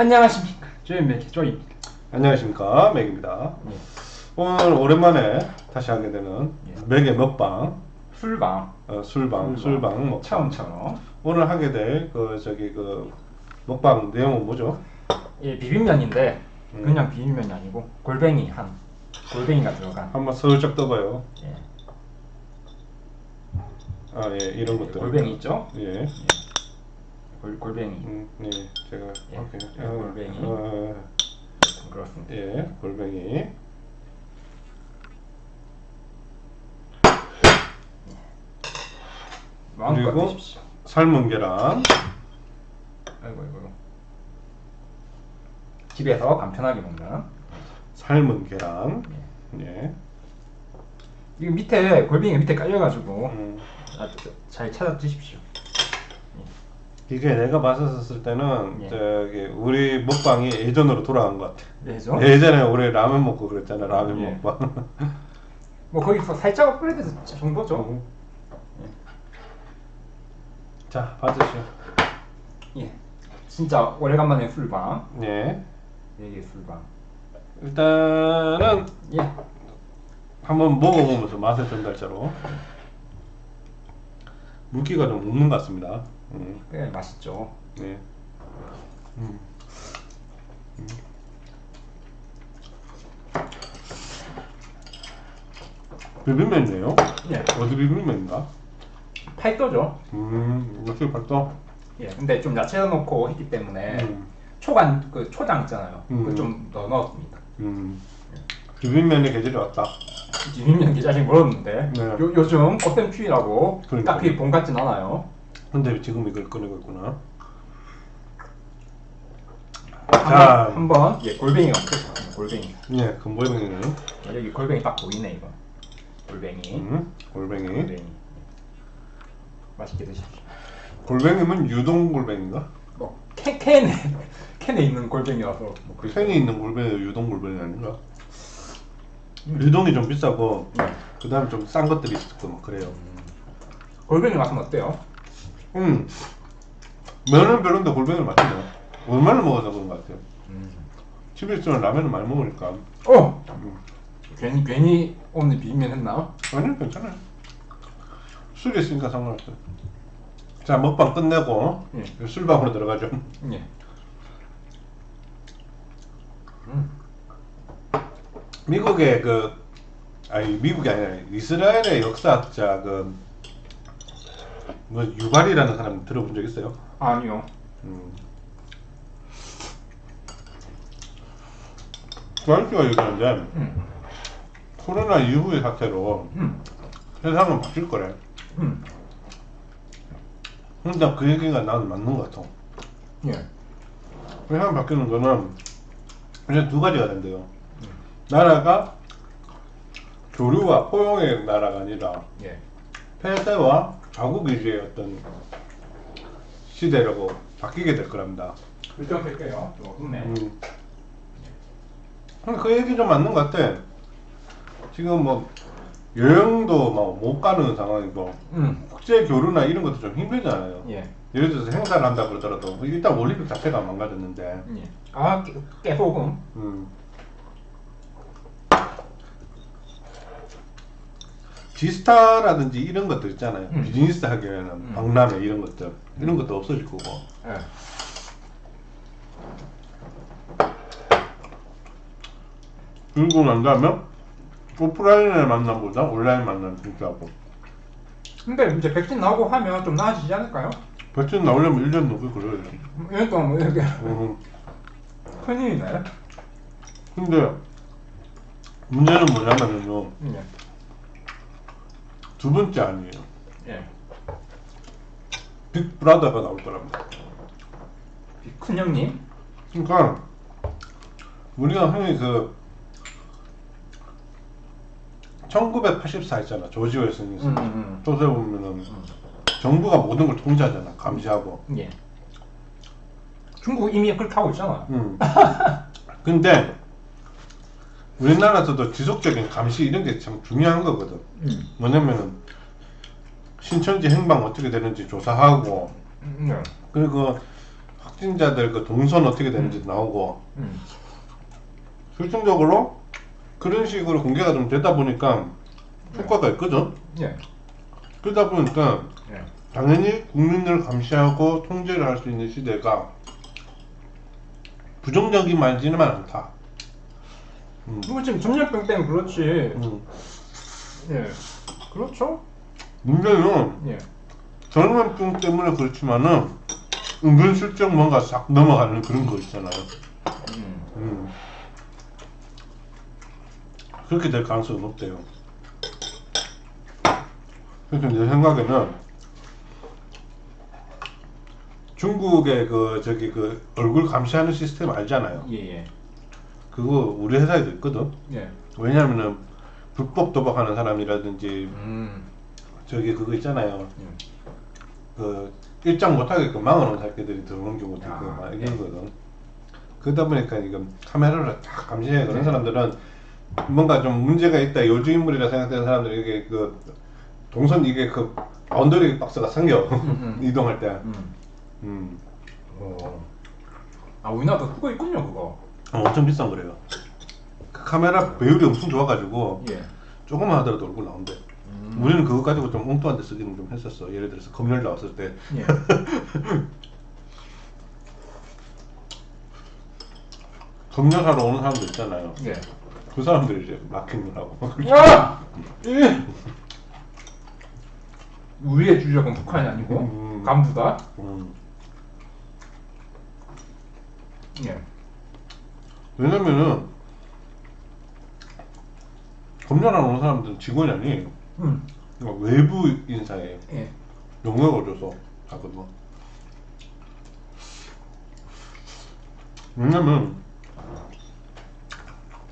안녕하십니까 조인맥의 조입니다 안녕하십니까 맥입니다. 예. 오늘 오랜만에 다시 하게 되는 예. 맥의 먹방, 술방 어, 술방, 술방. 술방 먹방. 처음처럼 오늘 하게 될 그 저기 그 먹방 내용은 뭐죠? 예 비빔면인데 음. 그냥 비빔면이 아니고 골뱅이 한 골뱅이가 들어간 한번 슬쩍 떠봐요. 예. 아 예, 이런 것들. 골뱅이 있죠 예. 골, 골뱅이 음, 예, 제가 예, 오케이. 예, 어, 골뱅이. 어, 좀 그렇습니다 예, 골뱅이. 그리고 드십시오 삶은 계란. 아이고 아이고 집에서 간편하게 먹는 삶은 계란. 예. 이거 밑에 골뱅이 밑에 깔려가지고 음. 아, 저- 잘 찾아 드십시오 이게 내가 봤었을 때는 예. 저기 우리 먹방이 예전으로 돌아간 것 같아. 왜죠? 예전에 우리 라면 먹고 그랬잖아 라면 예. 먹방. 뭐 거기서 살짝 업그레이드 정도죠 음. 자 받으시오. 예 진짜 오래간만에 술방 예. 이게 술방 일단은 예 한번 먹어보면서 맛의 전달자로 물기가 좀 없는 것 같습니다. 음. 꽤 맛있죠 네. 음. 음. 비빔면이에요? 예 어디 비빔면인가? 팔도죠 음, 역시 벌써. 예 근데 좀 야채 넣고 했기 때문에 음. 초간 그 초장 있잖아요 음. 그거 좀더 넣었습니다 음. 비빔면의 계절이 왔다. 비빔면 기자식 물었는데 네. 요, 요즘 꽃샘추위라고 그러니까. 딱히 봄 같진 않아요 근데 지금 이걸 꺼내고 있구나. 자, 한 번 예 골뱅이가 먹겠습니다 골뱅이 예, 금보이뱅이는 예, 여기 골뱅이 딱 보이네 이거 골뱅이 음, 골뱅이. 골뱅이 맛있게 드십시오 골뱅이면 유동 골뱅인가? 뭐 캔, 캔에 캔에 있는 골뱅이라서 뭐그 생이 있는 골뱅이 유동 골뱅이 아닌가? 유동이 좀 비싸고 네. 그 다음에 좀싼 것들이 있고 막 그래요. 골뱅이 맛은 어때요? 음, 면은 별론데 골뱅이를 맞추네. 얼마나 먹어서 그런 것 같아요. 집에 있으면 라면을 많이 먹으니까. 어 음. 괜히 괜히 오늘 비빔면 했나? 아니요, 괜찮아요. 술이 있으니까 상관없어요. 자, 먹방 끝내고 예. 술방으로 들어가죠. 예. 음. 미국의 그 아니 미국이 아니라 이스라엘의 역사학자 그 뭐 유발이라는 사람 들어본 적 있어요? 아니요. 음. 그 아저씨가 얘기하는데 음. 코로나 이후의 사태로 음. 세상은 바뀔 거래. 음. 근데 그 얘기가 나는 맞는 것 같아. 예. 세상 바뀌는 거는 이제 두 가지가 된대요. 나라가 교류와 포용의 나라가 아니라 예. 폐쇄와 자국 위주의 어떤 시대라고 바뀌게 될 거랍니다. 조금네. 음. 근데 그 얘기 좀 맞는 것 같아. 지금 뭐 여행도 막 못 가는 상황이고 음. 국제 교류나 이런 것도 좀 힘들잖아요. 예. 예를 들어서 행사를 한다 그러더라도 일단 올림픽 자체가 망가졌는데 예. 아 깨, 깨소금. 음. 지스타라든지 이런 것들 있잖아요. 음. 비즈니스 하기에는 음. 박람회 이런 것들 이런 것도 없어질 거고. 예. 그리고 난 다음에 오프라인의 만남보다 온라인 만남 진짜 고. 근데 이제 백신 나오고 하면 좀 나아지지 않을까요? 백신 나오려면 1년 넘게 걸려요. 그러니까 뭐 이렇게 음. 큰일이네. 근데 문제는 뭐냐면요. 예. 두 번째 아니에요. 예. 빅브라더가 나올 거랍니다. 큰 형님. 그러니까 우리가 흔히 그 1984 있잖아 조지 웰슨이 음, 음, 소설 보면은 음. 정부가 모든 걸 통제하잖아 감시하고 예. 중국 이미 그렇게 하고 있잖아. 음. 근데 우리나라에서도 지속적인 감시 이런 게 참 중요한 거거든 음. 뭐냐면은 신천지 행방 어떻게 되는지 조사하고 음. 예. 그리고 확진자들 그 동선 어떻게 되는지 나오고 음. 실질적으로 그런 식으로 공개가 좀 되다 보니까 효과가 있거든. 예. 그러다 보니까 예. 당연히 국민을 감시하고 통제를 할 수 있는 시대가 부정적인 말지는 않다. 음. 뭐 지금 전염병 때문에 그렇지. 음. 예. 그렇죠. 문제는 예. 전염병 때문에 그렇지만은 은근슬쩍 뭔가 싹 넘어가는 그런 거 있잖아요. 음. 음. 그렇게 될 가능성이 높대요. 그래서 내 생각에는 중국의 그 저기 그 얼굴 감시하는 시스템 알잖아요. 예, 예. 그거 우리 회사에도 있거든. 예. 왜냐면은 불법 도박하는 사람이라든지 음. 저기 그거 있잖아요. 음. 그 일장 못하게끔 막아놓은 새끼들이 들어오는 경우도 있고 아, 막 예. 이런 거든. 그러다 보니까 이거 카메라를 딱 감시해 그런 네. 사람들은 뭔가 좀 문제가 있다 요주 인물이라 생각되는 사람들이 이게 그 동선 이게 그 바운더리 박스가 생겨 음. 이동할 때. 음. 음. 어. 아 우리나라도 그거 있군요 그거. 어, 엄청 비싼 거래요. 그 카메라 배율이 엄청 좋아가지고 예. 조금만 하더라도 얼굴 나온대. 음. 우리는 그거 가지고 좀 엉뚱한 데 쓰기는 좀 했었어. 예를 들어서 검열 나왔을 때 예. 검열하러 오는 사람들 있잖아요. 예. 그 사람들이 이제 마킹을 하고. 야! 이! 우리의 주적은 북한이 아니고 음. 간부다. 음. 예. 왜냐면은 검열하러 오는 사람들은 직원이 아니에요. 음. 그러니까 외부 인사예요. 예. 영역을 줘서 가거든. 왜냐면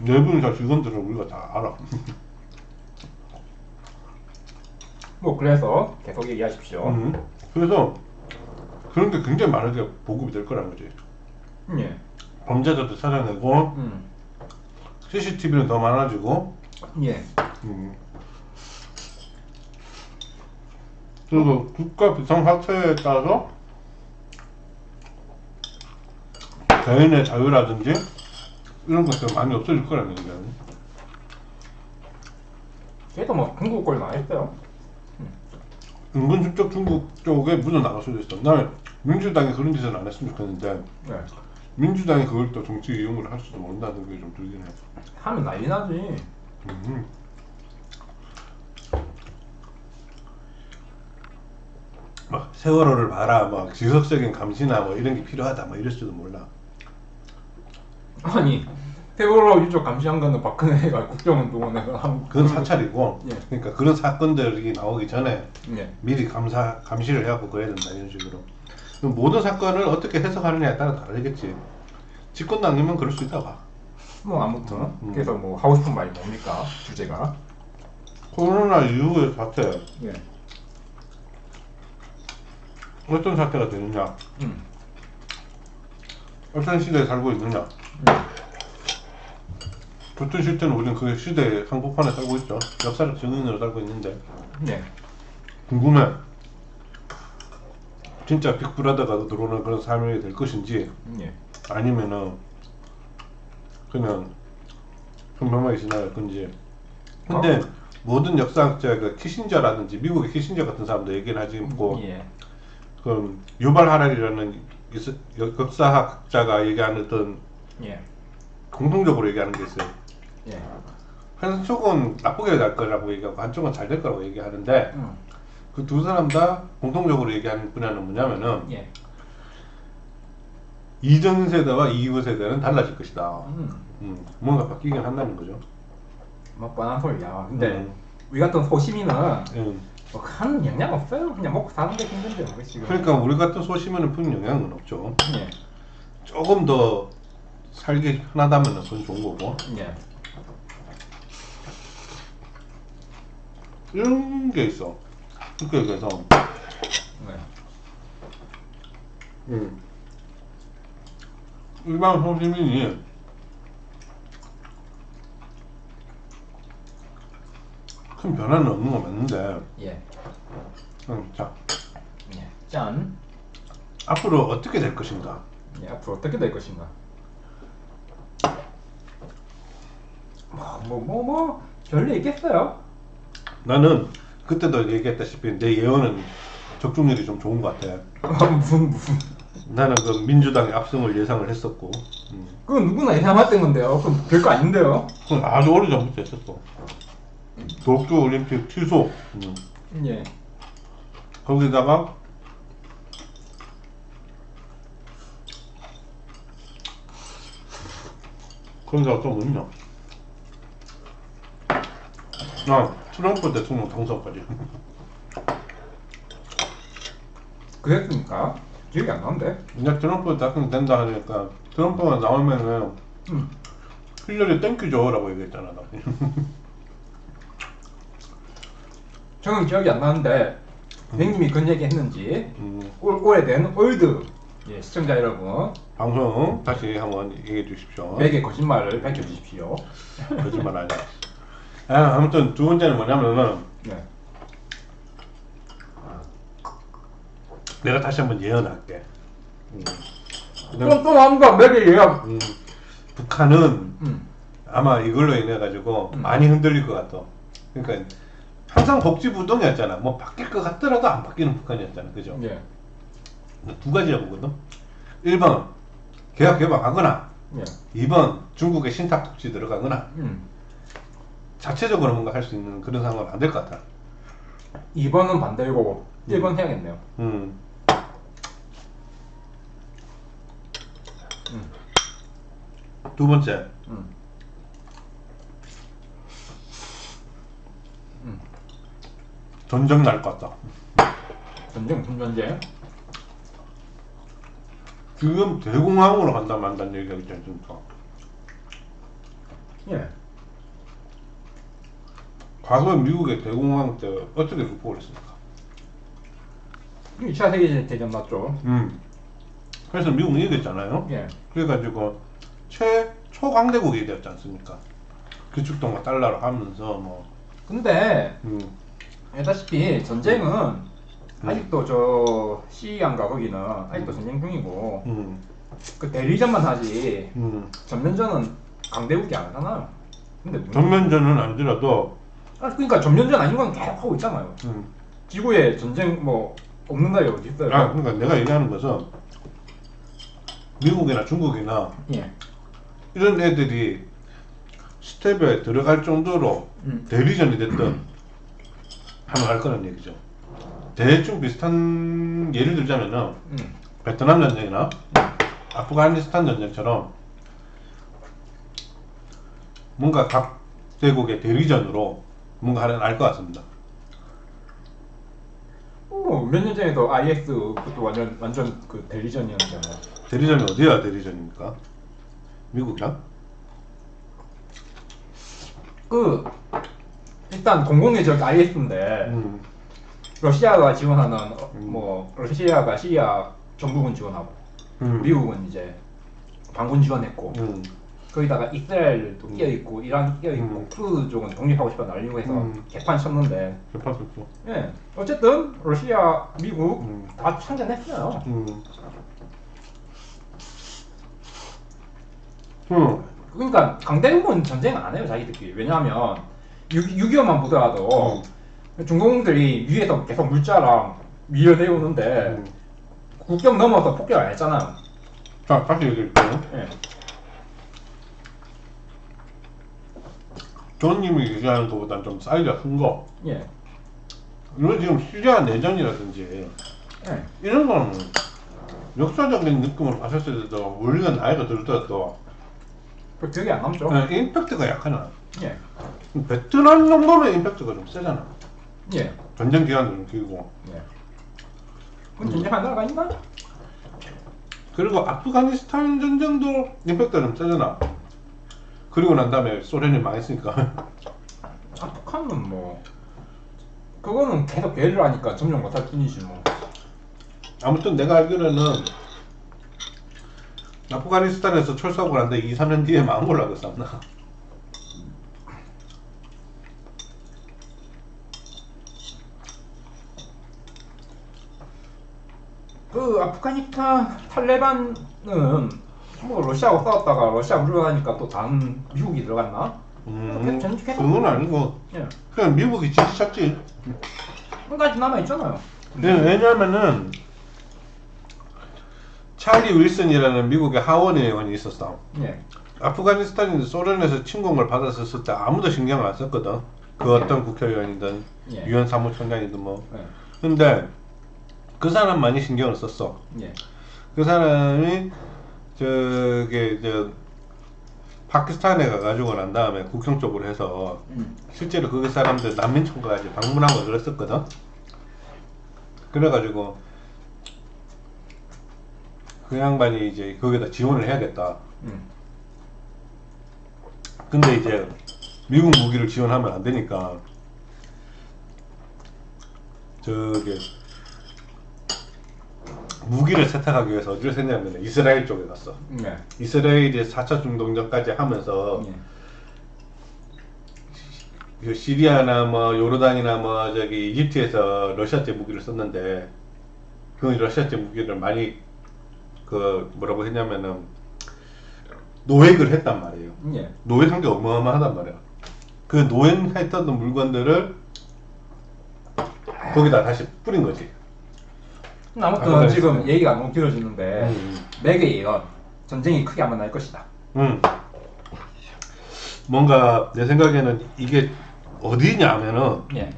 내부 인사 직원들은 우리가 다 알아. 뭐 그래서 계속 얘기하십시오. 음. 그래서 그런 게 굉장히 많게 보급이 될 거라는 거지. 예. 범죄자도 찾아내고 음. CCTV는 더 많아지고 예. 음. 그리고 국가 비상사태에 따라서 개인의 자유라든지 이런 것들 많이 없어질 거라는 얘기야. 걔도 뭐 중국 걸 나왔어요. 은근 슬쩍 중국 쪽에 묻어 나갈 수도 있어. 난 민주당이 그런 짓은 안 했으면 좋겠는데 예. 민주당이 그걸 또 정치 이용을 할 수도 모른다는 게 좀 들긴 해. 하면 난리 나지. 음. 막 세월호를 봐라, 막 지속적인 감시나 뭐 이런 게 필요하다, 뭐 이럴 수도 몰라. 아니 세월호 유족 감시한 거는 박근혜가 국정운동원에서 한 그건 사찰이고, 예. 그러니까 그런 사건들이 나오기 전에 예. 미리 감사 감시를 해갖고 그래야 된다 이런 식으로. 모든 사건을 어떻게 해석하느냐에 따라 다르겠지. 집권당이면 그럴 수 있다 봐. 뭐 아무튼 음. 그래서 뭐 하고 싶은 말이 뭡니까 주제가? 코로나 이후의 사태 예. 어떤 사태가 되느냐, 음. 어떤 시대에 살고 있느냐. 음. 어떤 실제는 우리는 그 시대의 한복판에 살고 있죠. 역사적 증인으로 살고 있는데 예. 궁금해. 진짜 빅브라더가 들어오는 그런 삶이 될 것인지 예. 아니면은 그냥 평범하게 지나갈 건지. 근데 모든 역사학자 그 키신저라든지 미국의 키신저 같은 사람도 얘기를 하지 뭐 예. 그 유발 하랄이라는 역- 역사학자가 얘기하는 어떤 예. 공통적으로 얘기하는 게 있어요. 예. 한쪽은 나쁘게 갈 거라고 얘기하고 한쪽은 잘 될 거라고 얘기하는데 음. 그 두 사람 다 공통적으로 얘기하는 분야는 뭐냐면은 예. 이전 세대와 이후 세대는 달라질 것이다. 음. 음, 뭔가 바뀌긴 한다는 거죠. 뭐 뻔한 소리야. 근데 음. 우리 같은 소시민은 음. 뭐큰 영향 없어요. 그냥 먹고 사는 게 힘든데 뭐 지금. 그러니까 우리 같은 소시민은 큰 영향은 없죠. 예. 조금 더 살기 편하다면 그건 좋은 거고 예. 이런 게 있어. 그렇게 얘기해서 네. 음. 일반 소시민이 큰 변화는 없는 건 맞는데 예. 음, 자 예. 짠. 앞으로 어떻게 될 것인가 예, 앞으로 어떻게 될 것인가. 뭐 뭐 뭐 별일 있겠어요? 나는 그때도 얘기했다시피 내 예언은 적중률이 좀 좋은 것 같아. 무슨 무슨 나는 그 민주당의 압승을 예상을 했었고, 음. 그건 누구나 예상했던 건데요. 그건 별거 아닌데요. 그건 아주 오래 전부터 했었어. 도쿄 올림픽 취소. 음. 예. 거기다가 거기다가 또 뭐냐? 아 트럼프 대통령 당선까지. 그랬습니까? 기억이 안 나는데. 이제 트럼프 대통령 된다 하니까 트럼프가 나오면은 음. 힐러리 땡큐죠라고 얘기했잖아 나. 저는 기억이 안 나는데 선생님이 그런 얘기 했는지 음, 올, 오래된 올드 예, 시청자 여러분 방송 다시 한번 얘기해 주십시오. 내게 거짓말을 밝혀주십시오. 거짓말 아니야. 아, 아무튼 두 번째는 뭐냐면은 네. 내가 다시 한번 예언할게. 음. 또, 또 나온다 맥의 예약. 음, 북한은 음. 아마 이걸로 인해 가지고 음. 많이 흔들릴 것 같아. 그러니까 항상 복지부동이었잖아. 뭐 바뀔 것 같더라도 안 바뀌는 북한이었잖아. 그죠? 예. 두 가지라 보거든. 1번 개혁 개방하거나 예. 2번 중국의 신탁 독지 들어가거나 음. 자체적으로 뭔가 할 수 있는 그런 상황은 안 될 것 같아. 2번은 반대고 1번 해야겠네요. 음. 음. 두 번째 음. 음. 전쟁 날 것 같다. 전쟁 무슨 전쟁? 지금 대공황으로 간다 만다는 얘기가 있지 않습니까? 예. 과거 미국의 대공황 때 어떻게 극복을 했습니까? 2차 세계대전 맞죠? 음. 그래서 미국은 이겼잖아요. 예. 그래가지고 최초 강대국이 되었지 않습니까? 기축통화 달러로 하면서 뭐 근데 음, 알다시피 전쟁은 아직도 저 시리안가 거기는 아직도 전쟁 중이고 음, 그 대리전만 하지 음. 전면전은 강대국이 안 하잖아요. 근데 문- 전면전은 아니더라도 아 그러니까 전면전 아닌 건 계속 하고 있잖아요. 음. 지구에 전쟁 뭐 없는 나라가 어디 있어요? 아 그러니까 내가 얘기하는 것은 미국이나 중국이나 예. 이런 애들이 스텝에 들어갈 정도로 음. 대리전이 됐든 하면 할 거란 얘기죠. 대충 비슷한 예를 들자면은 음. 베트남 전쟁이나 아프가니스탄 전쟁처럼 뭔가 각 대국의 대리전으로 뭔가 하는 알것 같습니다. 어, 몇년 전에도 IS 그것도 완전 완전 그 대리전이었잖아요. 대리전이 어디야 대리전입니까? 미국이야? 그 일단 공공의 적 IS인데 음, 러시아가 지원하는 어, 음. 뭐 러시아가 시리아 정부군 지원하고 음, 미국은 이제 반군 지원했고 음, 거기다가 이스라엘도 끼어 있고 이란 끼어 있고 음. 쿠르드 쪽은 독립하고 싶어 날리고 해서 음. 개판 쳤는데 개판했고. 예 어쨌든 러시아 미국 음, 다 참전했어요. 음, 음, 그러니까 강대국은 전쟁 안 해요 자기들끼리 왜냐하면 6.25만 보더라도 중공들이 위에서 계속 물자랑 밀어내오는데 음. 국경 넘어서 폭격 안 했잖아요. 자 다시 얘기할게요. 예. 조님이 얘기하는 것보다는 좀 사이즈가 큰 거. 예. 이런 지금 시리아 내전이라든지 예. 이런 거는 역사적인 느낌으로 봤을 때도 우리가 나이가 들더라도 그 기억이 안 남죠? 그냥 임팩트가 약하잖아. 예. 베트남 정도면 임팩트가 좀 세잖아. 예. 전쟁 기간도 좀 길고. 예. 그럼 전쟁한 나라가 있나? 그리고 아프가니스탄 전쟁도 임팩트가 좀 세잖아. 그리고 난 다음에 소련이 망했으니까. 아, 북한은 뭐 그거는 계속 배를 하니까 점령 못할 뿐이지 뭐. 아무튼 내가 알기로는 아프가니스탄에서 철수하고 난데 2, 3년 뒤에 망한 걸로 알고 있어. 나. 그 아프가니스탄 탈레반 뭐 러시아하고 싸웠다가 러시아 물러나니까 또 다음 미국이 들어갔나? 음, 전- 계속- 그건 아니고 예. 그냥 미국이 지지쳤지. 한 가지 남아 있잖아요. 네, 왜냐면은 찰리 윌슨이라는 미국의 하원 의원이 있었어. 예. 아프가니스탄이 소련에서 침공을 받았었을 때 아무도 신경을 안 썼거든. 그 어떤 국회의원이든 예. 유엔 사무총장이든 뭐. 예. 근데 그 사람 많이 신경을 썼어. 예. 그 사람이 저기 저 파키스탄에 가가지고 난 다음에 국경 쪽으로 해서 음. 실제로 거기 사람들 난민청까지 방문하고 그랬었거든. 그래가지고 그 양반이 이제 거기다 지원을 해야겠다. 음. 근데 이제 미국 무기를 지원하면 안 되니까 저기 무기를 세탁하기 위해서 어디를 했냐면 이스라엘 쪽에 갔어. 예. 이스라엘이 4차 중동전까지 하면서 예. 그 시리아나 뭐 요르단이나 뭐 저기 이집트에서 러시아제 무기를 썼는데 그 러시아제 무기를 많이 그 뭐라고 했냐면은 노획을 했단 말이에요. 예. 노획한 게 어마어마하단 말이야. 그 노획했던 물건들을 거기다 다시 뿌린 거지. 아무튼 아프가니스탄. 지금 얘기가 너무 길어지는데 음. 맥에 이어 전쟁이 크게 한번 날 것이다. 음. 뭔가 내 생각에는 이게 어디냐 하면은 예.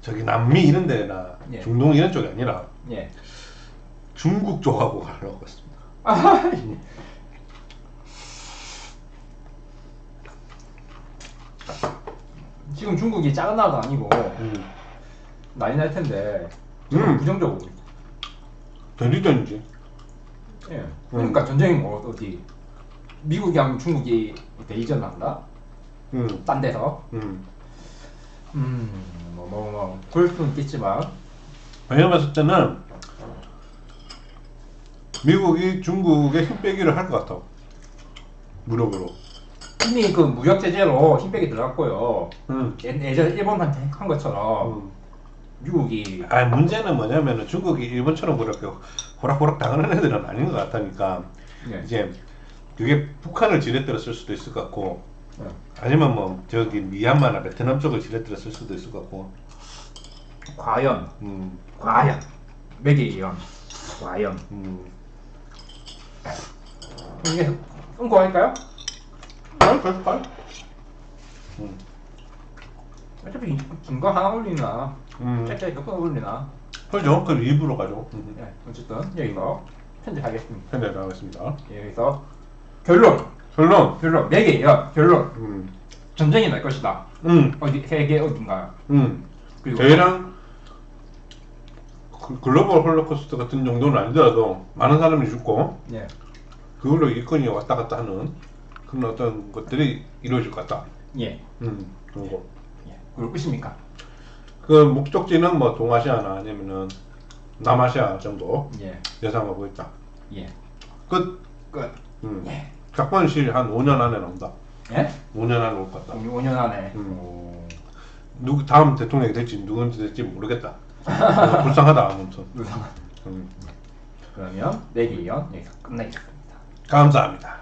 저기 남미 이런 데나 예. 중동 이런 쪽이 아니라 예. 중국 쪽하고 가려고 했습니다. 아, 지금 중국이 작은 나라도 아니고 음. 난리 날 텐데 음. 부정적으로 대리전이지. 예. 그러니까 전쟁이 뭐 어디 미국이 하면 중국이 대리전 한다? 음. 딴 데서 음. 음뭐 뭐 뭐 그럴 수는 있겠지만 내가 봤을 때는 미국이 중국에 힘 빼기를 할 것 같아. 무력으로. 이미 그 무역 제재로 힘 빼기 들어갔고요. 음. 예- 예전 일본한테 한 것처럼 음. 미국이 아 문제는 뭐냐면은 중국이 일본처럼 그렇게 호락호락 당하는 애들은 아닌 것 같다니까. 예. 이제 그게 북한을 지렛대로 쓸 수도 있을 것 같고 예. 아니면 뭐 저기 미얀마나 베트남 쪽을 지렛대로 쓸 수도 있을 것 같고. 과연 음. 과연 이런 과연 음. 이게 응고 할까요? 아, 그럴걸? 음. 어차피 증거 하나 올리나 음. 짧게 올리나 그죠? 그 일부러 가죠. 음. 예, 어쨌든 여기서 편집하겠습니다 편에 나가겠습니다. 여기서 결론 결론. 결론 맥에 이어 결론 음. 전쟁이 날 것이다 음. 어디 세계 어딘가 음. 그리고 저희랑 그 글로벌 홀로코스트 같은 정도는 아니더라도 많은 사람이 죽고 예 그걸로 일꾼이 왔다 갔다 하는 그런 어떤 것들이 이루어질 것 같다. 예, 음, 그런 거. 예. 그리고 끝입니까? 그 목적지는 뭐 동아시아나 아니면은 남아시아 정도 예, 예상하고 있다. 예, 끝. 끝. 음. 예, 작전실 한 5년 안에 나온다. 예? 5년 안에 올 것 같다. 5년 안에. 음. 오, 누구 다음 대통령이 될지 누군지 될지 모르겠다. 어, 불쌍하다 아무튼. 요상한. 음. 그러면 내기 이어 여기서 끝내겠습니다. 감사합니다.